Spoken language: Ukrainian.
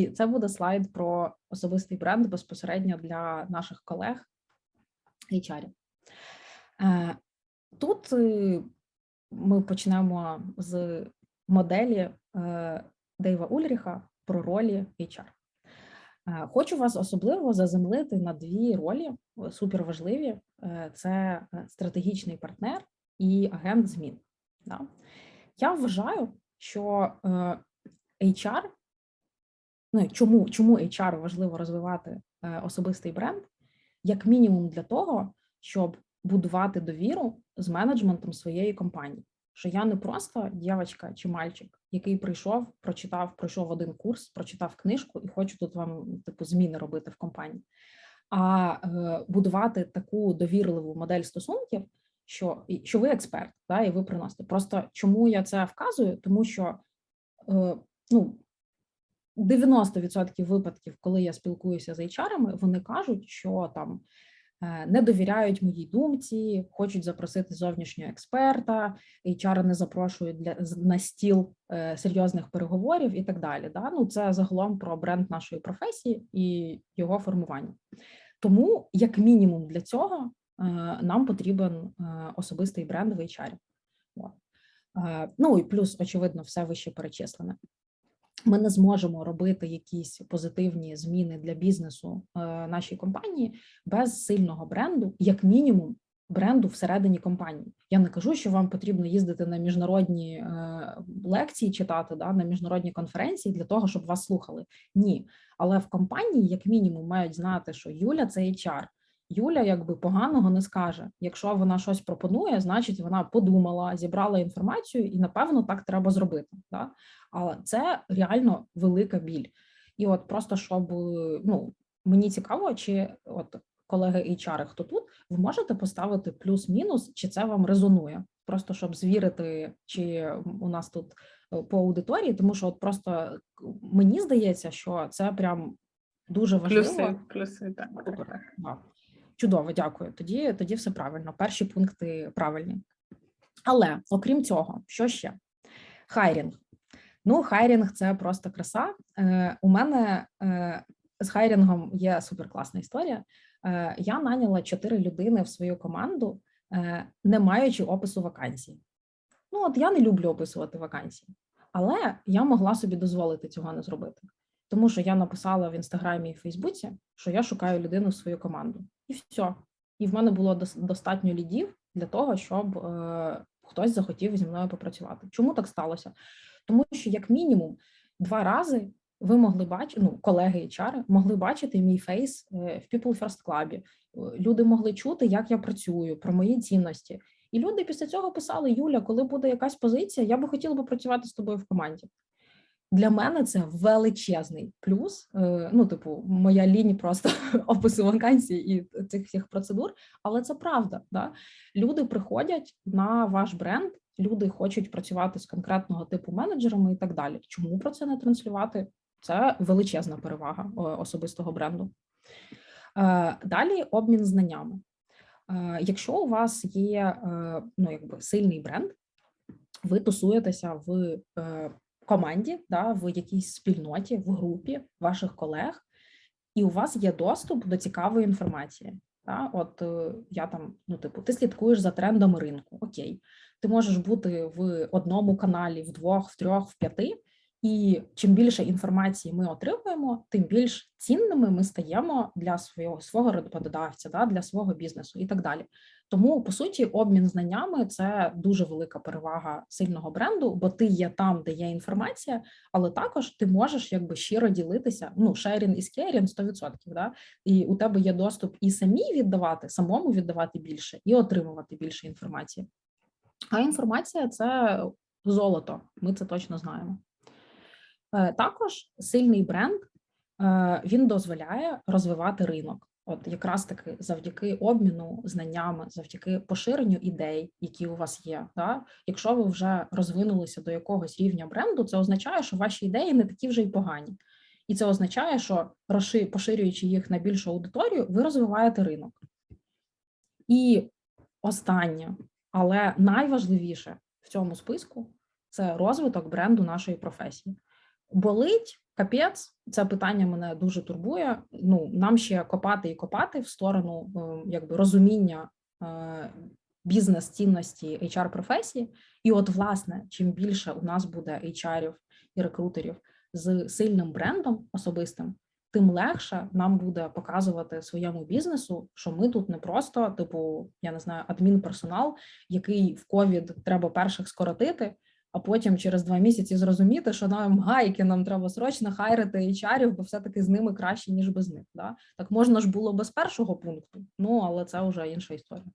І це буде слайд про особистий бренд безпосередньо для наших колег HR. Е, Тут е, ми почнемо з моделі е, Дейва Ульріха про ролі HR. Хочу вас особливо заземлити на дві ролі суперважливі: це стратегічний партнер і агент змін. Я вважаю, що HR, ну чому, чому HR важливо розвивати е, особистий бренд, як мінімум для того, щоб будувати довіру з менеджментом своєї компанії. Що я не просто дівчинка чи мальчик, який прийшов, прочитав, пройшов один курс, прочитав книжку і хочу тут вам типу зміни робити в компанії, а е, будувати таку довірливу модель стосунків, що, що ви експерт, да, і ви приносите. Просто чому я це вказую? Тому що е, ну, 90% випадків, коли я спілкуюся з HR-ами, вони кажуть, що там е, не довіряють моїй думці, хочуть запросити зовнішнього експерта, HR не запрошують для на стіл е, серйозних переговорів і так далі. Да? Ну, це загалом про бренд нашої професії і його формування. Тому, як мінімум, для цього е, нам потрібен особистий бренд в HR. Ну і плюс, очевидно, все вище перечислене. Ми не зможемо робити якісь позитивні зміни для бізнесу е, нашій компанії без сильного бренду, як мінімум, бренду всередині компанії. Я не кажу, що вам потрібно їздити на міжнародні е, лекції, читати да, на міжнародні конференції для того, щоб вас слухали. Ні, але в компанії, як мінімум, мають знати, що Юля це HR. Юля якби поганого не скаже. Якщо вона щось пропонує, значить вона подумала, зібрала інформацію, і напевно так треба зробити. Да? Але це реально велика біль. І от просто щоб ну мені цікаво, чи от колеги HR, хто тут, ви можете поставити плюс-мінус, чи це вам резонує? Просто щоб звірити, чи у нас тут е, по аудиторії, тому що от просто мені здається, що це прям дуже важливо. Плюси, плюси, так. Супер. Чудово, дякую. Тоді, тоді все правильно. Перші пункти правильні. Але окрім цього, що ще? Хайрінг. Ну, хайрінг це просто краса. Е, у мене е, з хайрінгом є суперкласна історія. Е, я наняла чотири людини в свою команду, е, не маючи опису вакансій. Ну, от я не люблю описувати вакансії, але я могла собі дозволити цього не зробити. Тому що я написала в інстаграмі і Фейсбуці, що я шукаю людину в свою команду, і все. І в мене було достатньо лідів для того, щоб е, хтось захотів зі мною попрацювати. Чому так сталося? Тому що, як мінімум, два рази ви могли бачити, ну, колеги HR могли бачити мій фейс е, в People First Club. Люди могли чути, як я працюю, про мої цінності. І люди після цього писали: Юля, коли буде якась позиція, я би хотіла би працювати з тобою в команді. Для мене це величезний плюс. Е, Ну, типу, моя лінія просто опису вакансій і цих всіх процедур, але це правда. Да? Люди приходять на ваш бренд, люди хочуть працювати з конкретного типу менеджерами і так далі. Чому про це не транслювати? Це величезна перевага е, особистого бренду. Е, Далі обмін знаннями. Якщо у вас є ну, якби сильний бренд, ви тусуєтеся в команді, да, в якійсь спільноті, в групі ваших колег, і у вас є доступ до цікавої інформації. Да? От е, я там, ну, типу, ти слідкуєш за трендами ринку. Окей, ти можеш бути в одному каналі, в двох, в трьох, в п'яти. І чим більше інформації ми отримуємо, тим більш цінними ми стаємо для свого свого роботодавця, да, для свого бізнесу і так далі. Тому по суті, обмін знаннями це дуже велика перевага сильного бренду, бо ти є там, де є інформація, але також ти можеш якби щиро ділитися. Ну, sharing is caring 100%, да? і у тебе є доступ і самій віддавати, самому віддавати більше, і отримувати більше інформації. А інформація це золото. Ми це точно знаємо. Е, Також сильний бренд е, він дозволяє розвивати ринок. От якраз таки завдяки обміну знаннями, завдяки поширенню ідей, які у вас є. Да? Якщо ви вже розвинулися до якогось рівня бренду, це означає, що ваші ідеї не такі вже й погані. І це означає, що поширюючи їх на більшу аудиторію, ви розвиваєте ринок. І останнє, але найважливіше в цьому списку це розвиток бренду нашої професії. Болить капець. Це питання мене дуже турбує. Ну нам ще копати і копати в сторону е, якби розуміння е, бізнес цінності HR професії. І, от, власне, чим більше у нас буде HR-ів і рекрутерів з сильним брендом особистим, тим легше нам буде показувати своєму бізнесу, що ми тут не просто, типу, я не знаю, адмінперсонал, який в ковід треба перших скоротити, а потім через два місяці зрозуміти, що нам гайки, нам треба срочно хайрити HR-ів, бо все-таки з ними краще, ніж без них. Да? Так можна ж було без першого пункту, ну але це вже інша історія.